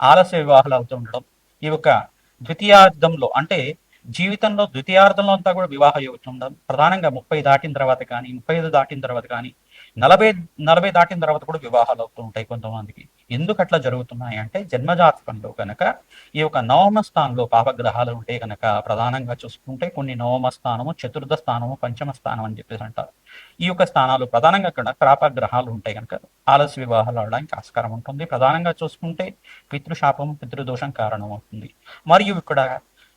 ఆలస్య వివాహాలు అవుతూ ఉండడం. ఈ యొక్క ద్వితీయార్థంలో అంటే జీవితంలో ద్వితీయార్థంలో అంతా కూడా వివాహ యోగం ఉండడం ప్రధానంగా ముప్పై దాటిన తర్వాత కానీ ముప్పై ఐదు దాటిన తర్వాత కానీ నలభై నలభై దాటిన తర్వాత కూడా వివాహాలు అవుతూ ఉంటాయి కొంతమందికి. ఎందుకు అట్లా జరుగుతున్నాయి అంటే జన్మజాతకంలో కనుక ఈ యొక్క నవమ స్థానంలో పాపగ్రహాలు ఉంటే కనుక ప్రధానంగా చూసుకుంటే కొన్ని నవమ స్థానము చతుర్థ స్థానము పంచమ స్థానం అని చెప్పేసి అంటారు. ఈ యొక్క స్థానాలు ప్రధానంగా కనుక పాపగ్రహాలు ఉంటాయి కనుక ఆలస్య వివాహాలు అవడానికి ఆస్కారం ఉంటుంది. ప్రధానంగా చూసుకుంటే పితృశాపం పితృదోషం కారణం అవుతుంది మరియు ఇక్కడ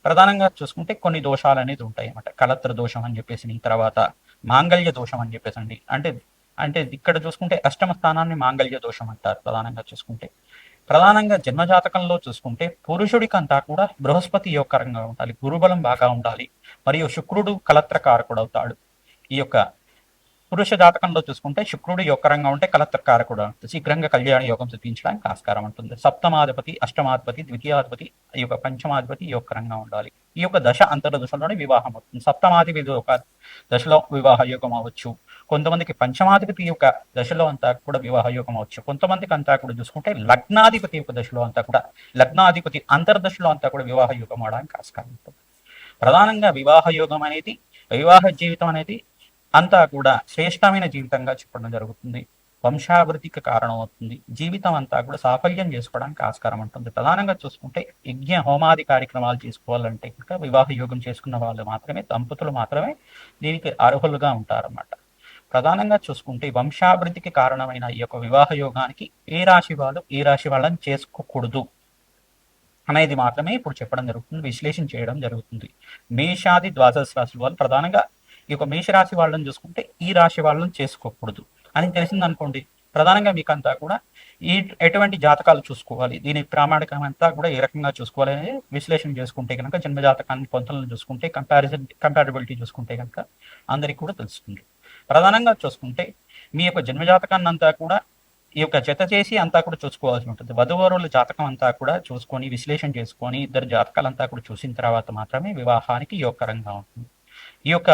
ప్రధానంగా చూసుకుంటే కొన్ని దోషాలు అనేది ఉంటాయి అన్నమాట. కలత్ర దోషం అని చెప్పేసి తర్వాత మాంగళ్య దోషం అని చెప్పేసి అండి. అంటే అంటే ఇక్కడ చూసుకుంటే అష్టమ స్థానాన్ని మాంగళ్య దోషం అంటారు ప్రధానంగా చూసుకుంటే. ప్రధానంగా జన్మజాతకంలో చూసుకుంటే పురుషుడికి అంతా కూడా బృహస్పతి యోగకరంగా ఉండాలి గురుబలం బాగా ఉండాలి మరియు శుక్రుడు కలత్రకారకుడు అవుతాడు. ఈ యొక్క పురుష జాతకంలో చూసుకుంటే శుక్రుడు యోగరంగా ఉంటే కలత్రకారకుడు శీఘ్రంగా కళ్యాణ యోగం సిద్ధించడానికి ఆస్కారం ఉంటుంది. సప్తమాధిపతి అష్టమాధిపతి ద్వితీయాధిపతి ఈ యొక్క పంచమాధిపతి యోగరంగా ఉండాలి. ఈ యొక్క దశ అంతర దశలోనే వివాహం అవుతుంది. సప్తమాధిపతి ఒక దశలో వివాహ యోగం అవ్వచ్చు. కొంతమందికి పంచమాధిపతి యొక్క దశలో అంతా కూడా వివాహ యోగం అవ్వచ్చు. కొంతమందికి అంతా కూడా చూసుకుంటే లగ్నాధిపతి యొక్క దశలో అంతా కూడా లగ్నాధిపతి అంతర్దశలో అంతా కూడా వివాహ యోగం అవడానికి ఆస్కారం ఉంటుంది. ప్రధానంగా వివాహ యోగం అనేది వివాహ జీవితం అనేది అంతా కూడా శ్రేష్టమైన జీవితంగా చెప్పడం జరుగుతుంది. వంశాభివృద్ధికి కారణం అవుతుంది జీవితం అంతా కూడా సాఫల్యం చేసుకోవడానికి ఆస్కారం ఉంటుంది. ప్రధానంగా చూసుకుంటే యజ్ఞ హోమాది కార్యక్రమాలు చేసుకోవాలంటే ఇంకా వివాహ యోగం చేసుకున్న వాళ్ళు మాత్రమే దంపతులు మాత్రమే దీనికి అర్హులుగా ఉంటారన్నమాట. ప్రధానంగా చూసుకుంటే వంశాభివృద్ధికి కారణమైన ఈ యొక్క వివాహ యోగానికి ఏ రాశి వాళ్ళు ఏ రాశి వాళ్ళని చేసుకోకూడదు అనేది మాత్రమే ఇప్పుడు చెప్పడం జరుగుతుంది విశ్లేషణ చేయడం జరుగుతుంది. మేషాది ద్వాదశ రాశి వాళ్ళు ప్రధానంగా ఈ యొక్క మేషరాశి వాళ్ళని చూసుకుంటే ఈ రాశి వాళ్ళని చేసుకోకూడదు అని తెలిసింది అనుకోండి ప్రధానంగా మీకు అంతా కూడా ఈ ఎటువంటి జాతకాలు చూసుకోవాలి దీని ప్రామాణికం అంతా కూడా ఏ రకంగా చూసుకోవాలి అనేది విశ్లేషణ చేసుకుంటే కనుక జన్మ జాతకాన్ని పొంతలను చూసుకుంటే కంపారిజన్ కంపాటబిలిటీ చూసుకుంటే కనుక అందరికి కూడా తెలుస్తుంది. ప్రధానంగా చూసుకుంటే మీ యొక్క జన్మజాతకాన్ని అంతా కూడా ఈ యొక్క జత చేసి అంతా కూడా చూసుకోవాల్సి ఉంటుంది. వధువరుల జాతకం అంతా కూడా చూసుకొని విశ్లేషణ చేసుకొని ఇద్దరు జాతకాలంతా కూడా చూసిన తర్వాత మాత్రమే వివాహానికి యోగకరంగా ఉంటుంది. ఈ యొక్క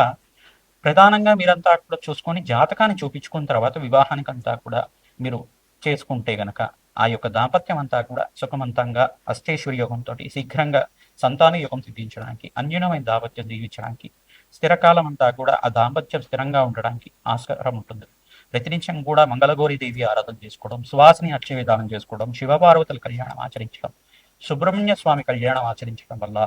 ప్రధానంగా మీరంతా కూడా చూసుకొని జాతకాన్ని చూపించుకున్న తర్వాత వివాహానికి అంతా కూడా మీరు చేసుకుంటే గనక ఆ యొక్క దాంపత్యం అంతా కూడా సుఖవంతంగా అష్టేశ్వరి యోగంతో శీఘ్రంగా సంతాన యోగం సిద్ధించడానికి అన్యూనమైన దాంపత్యం దీవించడానికి స్థిరకాలం అంతా కూడా ఆ దాంపత్యం స్థిరంగా ఉండడానికి ఆస్కారం ఉంటుంది. ప్రతినిత్యం కూడా మంగళగౌరి దేవి ఆరాధన చేసుకోవడం సువాసిని అక్షయ విధానం చేసుకోవడం శివపార్వతుల కళ్యాణం ఆచరించడం సుబ్రహ్మణ్య స్వామి కళ్యాణం ఆచరించడం వల్ల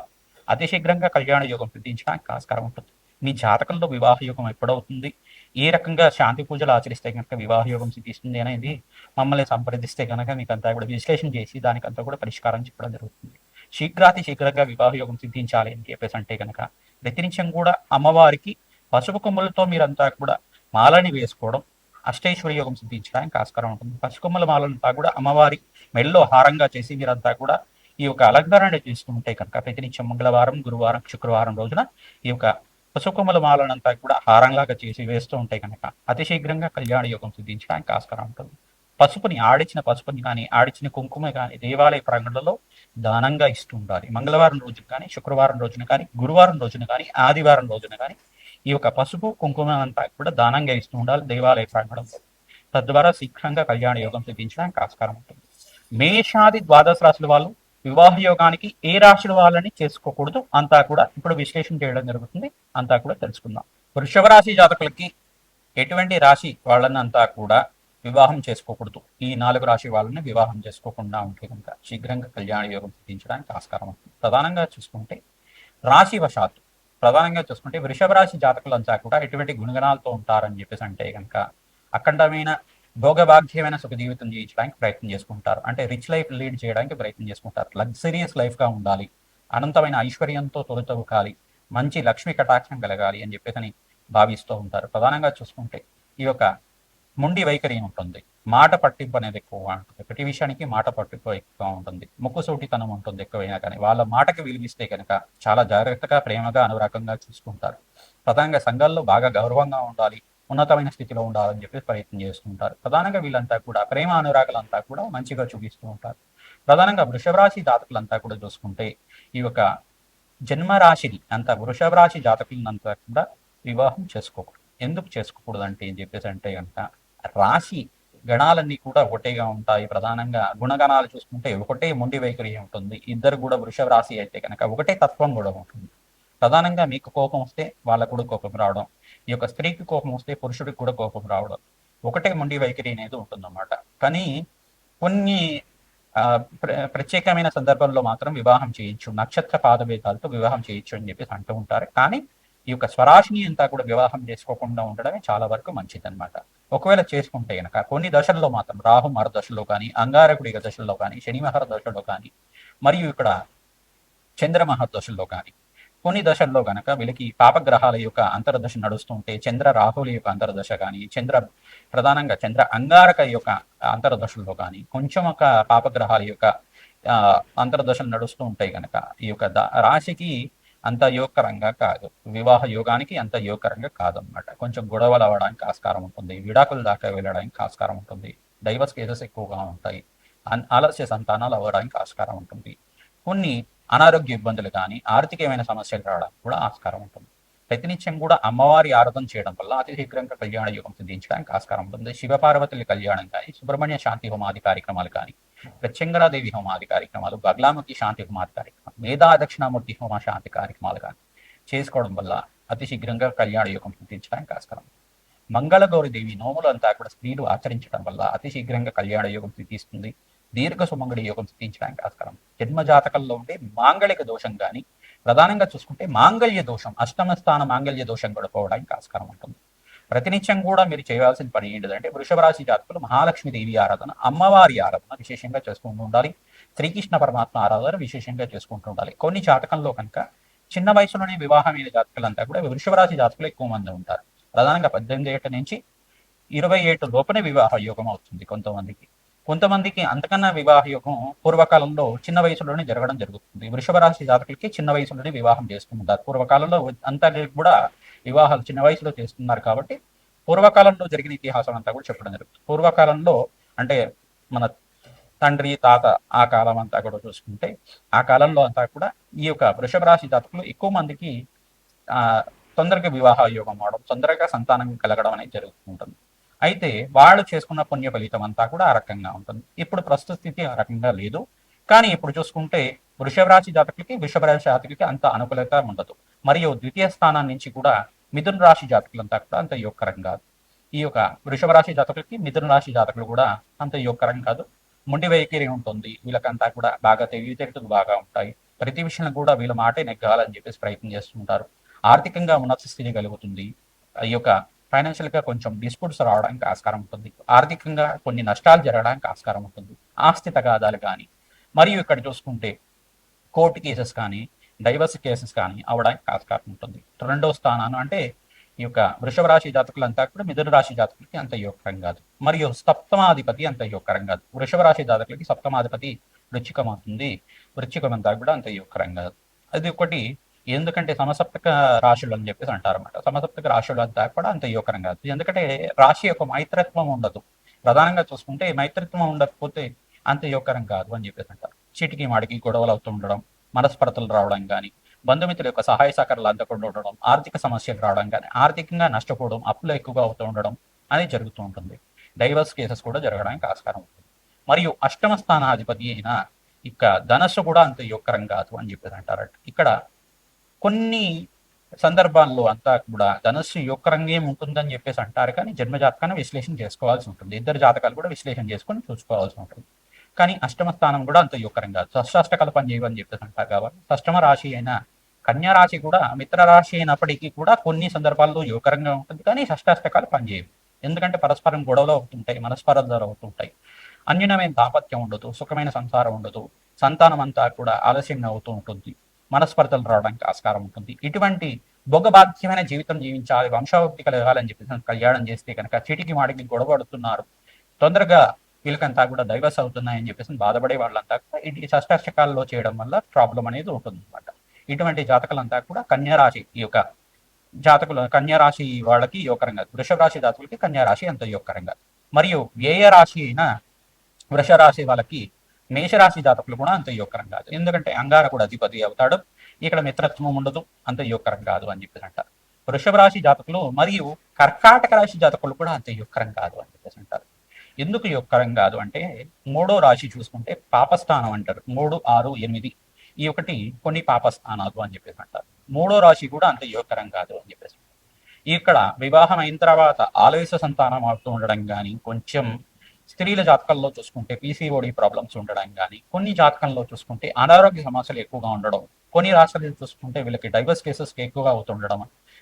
అతి శీఘ్రంగా కళ్యాణ యోగం సిద్ధించడానికి ఆస్కారం ఉంటుంది. మీ జాతకంలో వివాహ యోగం ఎప్పుడవుతుంది? ఏ రకంగా శాంతి పూజలు ఆచరిస్తే కనుక వివాహ యోగం సిద్ధిస్తుంది అనేది మమ్మల్ని సంప్రదిస్తే కనుక మీకు అంతా కూడా విశ్లేషణ చేసి దానికంతా కూడా పరిష్కారం చెప్పడం జరుగుతుంది. శీఘ్రాతి శీఘ్రంగా వివాహ యోగం సిద్ధించాలి అని చెప్పేసి అంటే కనుక ప్రతినిత్యం కూడా అమ్మవారికి పసుపు కొమ్మలతో మీరంతా కూడా మాలని వేసుకోవడం అష్టైశ్వరి యోగం సిద్ధించడానికి ఆస్కారం ఉంటుంది. పసుకొమ్మల మాలంతా కూడా అమ్మవారి మెల్లో హారంగా చేసి మీరంతా కూడా ఈ యొక్క అలంకరణ చేసుకుంటే కనుక ప్రతినిత్యం మంగళవారం గురువారం శుక్రవారం రోజున ఈ యొక్క పసుకొమ్మల మాలనంతా కూడా హారంలాగా చేసి వేస్తూ ఉంటే కనుక అతి శీఘ్రంగా కళ్యాణ యోగం సిద్ధించడానికి ఆస్కారం ఉంటుంది. పసుపుని ఆడిచిన పసుపుని కానీ ఆడిచిన కుంకుమ కానీ దేవాలయ ప్రాంగణంలో దానంగా ఇస్తూ ఉండాలి. మంగళవారం రోజున కానీ శుక్రవారం రోజున కానీ గురువారం రోజున కానీ ఆదివారం రోజున కానీ ఈ యొక్క పసుపు కుంకుమ అంతా కూడా దానంగా ఇస్తూ ఉండాలి దేవాలయ ప్రాంగణంలో. తద్వారా శీఘ్రంగా కళ్యాణ యోగం సిద్ధించడానికి ఆస్కారం ఉంటుంది. మేషాది ద్వాదశ రాశుల వాళ్ళు వివాహ యోగానికి ఏ రాశుల వాళ్ళని చేసుకోకూడదు అంతా కూడా ఇప్పుడు విశ్లేషణ చేయడం జరుగుతుంది అంతా కూడా తెలుసుకుందాం. వృషభ రాశి జాతకులకి ఎటువంటి రాశి వాళ్ళని అంతా కూడా వివాహం చేసుకోకూడదు. ఈ నాలుగు రాశి వాళ్ళని వివాహం చేసుకోకుండా ఉంటే కనుక శీఘ్రంగా కళ్యాణ యోగం సిద్ధించడానికి ఆస్కారం ఉంటుంది ప్రధానంగా చూసుకుంటే రాశి వశాత్తు ప్రధానంగా చూసుకుంటే వృషభ రాశి జాతకులంతా కూడా ఎటువంటి గుణగణాలతో ఉంటారని చెప్పేసి అంటే కనుక అఖండమైన భోగభాగ్యమైన సుఖ జీవితం జీవించడానికి ప్రయత్నం చేసుకుంటారు. అంటే రిచ్ లైఫ్ లీడ్ చేయడానికి ప్రయత్నం చేసుకుంటారు. లగ్జరియస్ లైఫ్గా ఉండాలి. అనంతమైన ఐశ్వర్యంతో తొలతొలకాలి మంచి లక్ష్మి కటాక్షం కలగాలి అని చెప్పేసి భావిస్తూ ఉంటారు. ప్రధానంగా చూసుకుంటే ఈ యొక్క ముండి వైఖరి ఉంటుంది మాట పట్టింపు అనేది ఎక్కువ ఉంటుంది. ప్రతి విషయానికి మాట పట్టింపు ఎక్కువగా ఉంటుంది. ముక్కుసూటితనం ఉంటుంది ఎక్కువైనా కానీ. వాళ్ళ మాటకి విలువిస్తే కనుక చాలా జాగ్రత్తగా ప్రేమగా అనురాగంగా చూసుకుంటారు. ప్రధానంగా సంఘాల్లో బాగా గౌరవంగా ఉండాలి. ఉన్నతమైన స్థితిలో ఉండాలని చెప్పి ప్రయత్నం చేస్తుంటారు. ప్రధానంగా వీళ్ళంతా కూడా ప్రేమ అనురాగులంతా కూడా మంచిగా చూపిస్తూ ఉంటారు. ప్రధానంగా వృషభ రాశి జాతకులంతా కూడా చూసుకుంటే ఈ యొక్క జన్మరాశిని అంత వృషభరాశి జాతకులంతా కూడా వివాహం చేసుకోకూడదు. ఎందుకు చేసుకోకూడదు అంటే ఏం చెప్పేసి అంటే కనుక రాశి గణాలన్నీ కూడా ఒకటేగా ఉంటాయి. ప్రధానంగా గుణగణాలు చూసుకుంటే ఒకటే మొండి వైఖరి ఉంటుంది. ఇద్దరు కూడా వృషభ రాశి అయితే కనుక ఒకటే తత్వం కూడా ఉంటుంది. ప్రధానంగా మీకు కోపం వస్తే వాళ్ళకు కూడా కోపం రావడం ఈ యొక్క స్త్రీకి కోపం వస్తే పురుషుడికి కూడా కోపం రావడం ఒకటే మొండి వైఖరి అనేది ఉంటుందన్నమాట. కానీ కొన్ని ప్రత్యేకమైన సందర్భంలో మాత్రం వివాహం చేయొచ్చు. నక్షత్ర పాదభేదాలతో వివాహం చేయొచ్చు అని చెప్పేసి అంటూ ఉంటారు. కానీ ఈ యొక్క స్వరాశిని అంతా కూడా వివాహం చేసుకోకుండా ఉండడమే చాలా వరకు మంచిది అనమాట ఒకవేళ చేసుకుంటే గనక కొన్ని దశల్లో మాత్రం రాహు మర దశలో కానీ అంగారకుడి దశల్లో కానీ శనిమహర దశలో కానీ మరియు ఇక్కడ చంద్రమహర్ దశల్లో కానీ కొన్ని దశల్లో గనక వీళ్ళకి పాపగ్రహాల యొక్క అంతర్దశ నడుస్తుంటే చంద్ర రాహుల యొక్క అంతర్దశ కానీ చంద్ర ప్రధానంగా చంద్ర అంగారక యొక్క అంతర్దశల్లో కానీ కొంచెం ఒక పాపగ్రహాల యొక్క అంతర్దశలు నడుస్తూ ఉంటాయి కనుక ఈ యొక్క రాశికి అంత యోగకరంగా కాదు. వివాహ యోగానికి అంత యోగకరంగా కాదనమాట కొంచెం గొడవలు అవ్వడానికి ఆస్కారం ఉంటుంది. విడాకుల దాకా వెళ్ళడానికి ఆస్కారం ఉంటుంది. డైవర్స్ కేసెస్ ఎక్కువగా ఉంటాయి. ఆలస్య సంతానాలు అవ్వడానికి ఆస్కారం ఉంటుంది. కొన్ని అనారోగ్య ఇబ్బందులు కానీ ఆర్థికమైన సమస్యలు రావడానికి కూడా ఆస్కారం ఉంటుంది. ప్రతినిత్యం కూడా అమ్మవారి ఆరాధన చేయడం వల్ల అతి శీఘ్రంగా కళ్యాణ యోగం సిద్ధించడానికి ఆస్కారం ఉంటుంది. శివపార్వతుల కళ్యాణం కానీ సుబ్రహ్మణ్య శాంతి హోమాది కార్యక్రమాలు కానీ ప్రత్యంగరాదేవి హోమాది కార్యక్రమాలు బగ్లాముఖి శాంతి హోమాది కార్యక్రమాలు మేధా దక్షిణామూర్తి హోమ శాంతి కార్యక్రమాలు కానీ చేసుకోవడం వల్ల అతి శీఘ్రంగా కళ్యాణ యోగం సిద్ధించడానికి ఆస్కారం మంగళగౌరి దేవి నోములు అంతా కూడా స్త్రీలు ఆచరించడం వల్ల అతి శీఘ్రంగా కళ్యాణ యోగం సిద్ధిస్తుంది. దీర్ఘ సుమంగళి యోగం సిద్ధించడానికి ఆస్కారం జన్మ జాతకంలో ఉండే మాంగళిక దోషం కానీ ప్రధానంగా చూసుకుంటే మాంగళ్య దోషం అష్టమ స్థాన మాంగళ్య దోషం కూడా పోవడానికి ఆస్కారం ఉంటుంది ప్రతినిత్యం కూడా మీరు చేయాల్సిన పని ఏంటిదంటే వృషభ రాశి జాతకులు మహాలక్ష్మి దేవి ఆరాధన అమ్మవారి ఆరాధన విశేషంగా చేసుకుంటూ ఉండాలి. శ్రీకృష్ణ పరమాత్మ ఆరాధన విశేషంగా చేసుకుంటూ ఉండాలి. కొన్ని జాతకంలో కనుక చిన్న వయసులోనే వివాహమైన జాతకులంతా కూడా వృషభ రాశి జాతకులు ఎక్కువ మంది ఉంటారు. ప్రధానంగా పద్దెనిమిది ఏట నుంచి ఇరవై ఏటు లోపనే వివాహ యోగం అవుతుంది కొంతమందికి. కొంతమందికి అంతకన్నా వివాహ యోగం పూర్వకాలంలో చిన్న వయసులోనే జరగడం జరుగుతుంది. వృషభ రాశి జాతకులకి చిన్న వయసులోనే వివాహం చేసుకుంటారు పూర్వకాలంలో అంతా కూడా వివాహాలు చిన్న వయసులో చేస్తున్నారు కాబట్టి పూర్వకాలంలో జరిగిన ఇతిహాసం అంతా కూడా చెప్పడం జరుగుతుంది. పూర్వకాలంలో అంటే మన తండ్రి తాత ఆ కాలం అంతా కూడా చూసుకుంటే ఆ కాలంలో అంతా కూడా ఈ యొక్క వృషభ రాశి జాతకులు ఎక్కువ మందికి ఆ తొందరగా వివాహ యోగం అవడం తొందరగా సంతానం కలగడం అనేది జరుగుతుంటుంది అయితే వాళ్ళు చేసుకున్న పుణ్య ఫలితం అంతా కూడా ఆ రకంగా ఉంటుంది. ఇప్పుడు ప్రస్తుత స్థితి ఆ రకంగా లేదు. కానీ ఇప్పుడు చూసుకుంటే వృషభ రాశి జాతకులకి వృషభ రాశి జాతకులకి అంత అనుకూలత ఉండదు. మరియు ద్వితీయ స్థానం నుంచి కూడా మిథున రాశి జాతకులంతా కూడా అంత యోగకరం కాదు. ఈ యొక్క వృషభ రాశి జాతకులకి మిథున రాశి జాతకులు కూడా అంత యోగకరం కాదు. ముండి వైఖరి ఉంటుంది. వీళ్ళకంతా కూడా బాగా తెలివితేటలు బాగా ఉంటాయి. ప్రతి విషయంలో కూడా వీళ్ళ మాటే నెగ్గాలని చెప్పేసి ప్రయత్నం చేస్తుంటారు. ఆర్థికంగా ఉన్నత స్థితి కలుగుతుంది. ఈ యొక్క ఫైనాన్షియల్గా కొంచెం డిస్ప్యూట్స్ రావడానికి ఆస్కారం ఉంటుంది. ఆర్థికంగా కొన్ని నష్టాలు జరగడానికి ఆస్కారం ఉంటుంది. ఆస్తి తగాదాలు కానీ మరియు ఇక్కడ చూసుకుంటే కోర్టు కేసెస్ కానీ డైవర్స్ కేసెస్ కానీ అవడానికి ఆస్కారం ఉంటుంది. రెండో స్థానాన్ని అంటే ఈ యొక్క వృషభ రాశి జాతకులంతా కూడా మిథున రాశి జాతకులకి అంత యోగకరం కాదు. మరియు సప్తమాధిపతి అంత యోగకరం కాదు. వృషభ రాశి జాతకులకి సప్తమాధిపతి వృచ్చికం అవుతుంది వృచ్చికం అంతా కూడా అంత యోగకరం కాదు. అది ఒకటి. ఎందుకంటే సమసప్తక రాశులు అని చెప్పేసి అంటారన్నమాట. సమసప్తక రాశులు అంతా కూడా అంత యోగకరం కాదు. ఎందుకంటే రాశి యొక్క మైత్రత్వం ఉండదు. ప్రధానంగా చూసుకుంటే మైత్రత్వం ఉండకపోతే అంత యోగకరం కాదు అని చెప్పేసి అంటారు. చిటికి మాడికి గొడవలు అవుతూ ఉండడం మనస్పర్ధలు రావడం కానీ బంధుమిత్రుల యొక్క సహాయ సహకారాలు అందకుండా ఉండడం ఆర్థిక సమస్యలు రావడం కానీ ఆర్థికంగా నష్టపోవడం అప్పులు ఎక్కువగా అవుతూ ఉండడం అనేది జరుగుతూ ఉంటుంది. డైవర్స్ కేసెస్ కూడా జరగడానికి ఆస్కారం ఉంటుంది. మరియు అష్టమ స్థానాధిపతి అయిన ఇక ధనస్సు కూడా అంత యోగకరం కాదు అని చెప్పేసి అంటారట. ఇక్కడ కొన్ని సందర్భాల్లో అంతా కూడా ధనస్సు యోగకరంగా ఉంటుందని చెప్పేసి అంటారు కానీ జన్మజాతకాన్ని విశ్లేషణ చేసుకోవాల్సి ఉంటుంది. ఇద్దరు జాతకాలు కూడా విశ్లేషణ చేసుకొని చూసుకోవాల్సి ఉంటుంది. కానీ అష్టమ స్థానం కూడా అంత యోగకరం కాదు. షష్టాష్టకాలు పనిచేయవని చెప్పేసి అంటారు కాబట్టి షష్టమ రాశి అయిన కన్యా రాశి కూడా మిత్ర రాశి అయినప్పటికీ కూడా కొన్ని సందర్భాల్లో యోగకరంగా ఉంటుంది కానీ షష్టాష్టకాలు పనిచేయవు ఎందుకంటే పరస్పరం గొడవలు అవుతుంటాయి మనస్పర్ధలు అవుతుంటాయి. అన్యునమైన దాపత్యం ఉండదు సుఖమైన సంసారం ఉండదు. సంతానం అంతా కూడా ఆలస్యంగా అవుతూ ఉంటుంది. మనస్పర్ధలు రావడానికి ఆస్కారం ఉంటుంది. ఇటువంటి భోగబాధ్యమైన జీవితం జీవించాలి వంశావక్తి కలగాలని చెప్పి కళ్యాణం చేస్తే కనుక చీటికి మాటికి గొడవడుతున్నారు తొందరగా వీళ్ళకంతా కూడా డైవర్స్ అవుతున్నాయని చెప్పేసి బాధపడే వాళ్ళంతా కూడా ఇది షష్టాష్టకాల్లో చేయడం వల్ల ప్రాబ్లం అనేది ఉంటుంది అనమాట ఇటువంటి జాతకులంతా కూడా కన్యారాశి ఈ యొక్క జాతకులు కన్యారాశి వాళ్ళకి యోగకరంగా వృషభ రాశి జాతకులకి కన్యారాశి అంత యోగకరంగా మరియు వ్యయ రాశి అయిన వృష రాశి వాళ్ళకి మేషరాశి జాతకులు కూడా అంత యోగకరం కాదు. ఎందుకంటే అంగార కూడా అధిపతి అవుతాడు. ఇక్కడ మిత్రత్వం ఉండదు. అంత యోగకరం కాదు అని చెప్పేసి అంటారు వృషభ రాశి జాతకులు మరియు కర్కాటక రాశి జాతకులు కూడా అంత యోగకరం కాదు అని చెప్పేసి అంటారు. ఎందుకు యోగకరం కాదు అంటే మూడో రాశి చూసుకుంటే పాపస్థానం అంటారు. మూడు ఆరు ఎనిమిది ఈ ఒకటి కొన్ని పాపస్థానాలు అని చెప్పేసి అంటారు. మూడో రాశి కూడా అంత యోగకరం కాదు అని చెప్పేసి ఇక్కడ వివాహం అయిన తర్వాత ఆలస్య సంతానం అవుతూ ఉండడం కానీ కొంచెం స్త్రీల జాతకాల్లో చూసుకుంటే పీసీఓడి ప్రాబ్లమ్స్ ఉండడం కానీ కొన్ని జాతకంలో చూసుకుంటే అనారోగ్య సమస్యలు ఎక్కువగా ఉండడం కొన్ని రాష్ట్రాలు చూసుకుంటే వీళ్ళకి డైవర్స్ కేసెస్ ఎక్కువగా అవుతుండడం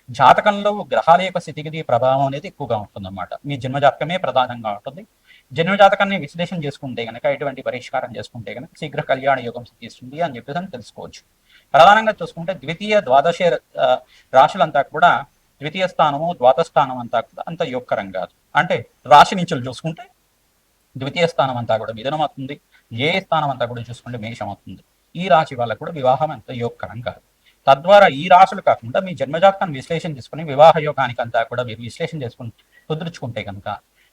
జాతకంలో గ్రహాల యొక్క స్థితిగతి ప్రభావం అనేది ఎక్కువగా ఉంటుందన్నమాట. మీ జన్మ జాతకమే ప్రధానంగా ఉంటుంది. జన్మ జాతకాన్ని విశ్లేషణ చేసుకుంటే కనుక ఎటువంటి పరిష్కారం చేసుకుంటే కనుక శీఘ్ర కళ్యాణ యోగం సిద్ధిస్తుంది అని చెప్పేసి అని తెలుసుకోవచ్చు. ప్రధానంగా చూసుకుంటే ద్వితీయ ద్వాదశ రాశులంతా కూడా ద్వితీయ స్థానము ద్వాదశ స్థానం అంతా కూడా అంత యోగకరం కాదు. అంటే రాశి నుంచి చూసుకుంటే ద్వితీయ స్థానం అంతా కూడా మిథునం అవుతుంది ఏ స్థానం అంతా కూడా చూసుకుంటే మేషం అవుతుంది. ఈ రాశి వాళ్ళకు కూడా వివాహం అంత యోగకరం కాదు. తద్వారా ఈ రాశులు కాకుండా మీ జన్మజాతకాన్ని విశ్లేషణ చేసుకుని వివాహ యోగానికి అంతా కూడా మీరు విశ్లేషణ చేసుకుని కుదుర్చుకుంటే కనుక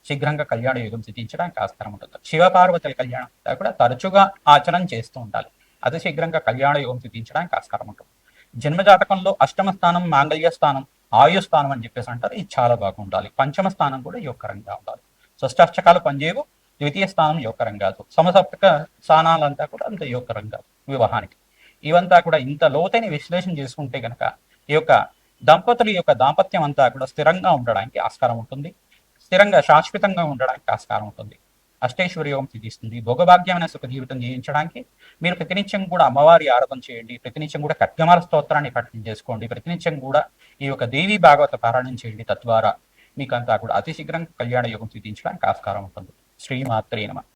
శీఘ్రంగా కళ్యాణ యోగం సిద్ధించడానికి ఆస్కారం ఉంటుంది. శివపార్వతుల కళ్యాణం అంతా కూడా తరచుగా ఆచరణ చేస్తూ ఉండాలి. అతి శీఘ్రంగా కళ్యాణ యోగం సిద్ధించడానికి ఆస్కారం ఉంటుంది. జన్మజాతకంలో అష్టమ స్థానం మాంగళ్య స్థానం ఆయు స్థానం అని చెప్పేసి అంటారు. ఇది చాలా బాగుండాలి. పంచమ స్థానం కూడా యోగకరంగా ఉండాలి. షష్టాష్టకాలు పనిచేయవు. ద్వితీయ స్థానం యోగకరం కాదు సమసప్తక స్థానాలంతా కూడా అంత యోగకరం కాదు వివాహానికి. ఇవంతా కూడా ఇంత లోతైన విశ్లేషణ చేసుకుంటే గనక ఈ యొక్క దంపతుల యొక్క దాంపత్యం అంతా కూడా స్థిరంగా ఉండడానికి ఆస్కారం ఉంటుంది. స్థిరంగా శాశ్వతంగా ఉండడానికి ఆస్కారం ఉంటుంది. అష్టేశ్వరి యోగం సిద్ధిస్తుంది. భోగభాగ్యమైన సుఖ జీవితం జీవించడానికి మీరు ప్రతినిత్యం కూడా అమ్మవారి ఆరాధన చేయండి. ప్రతినిత్యం కూడా ఖడ్గమాల స్తోత్రాన్ని పఠనం చేసుకోండి. ప్రతినిత్యం కూడా ఈ యొక్క దేవి భాగవత పారాయణం చేయండి. తద్వారా మీకంతా కూడా అతి శీఘ్రం కళ్యాణ యోగం సిద్ధించడానికి ఆస్కారం ఉంటుంది. శ్రీమాత్రే నమ.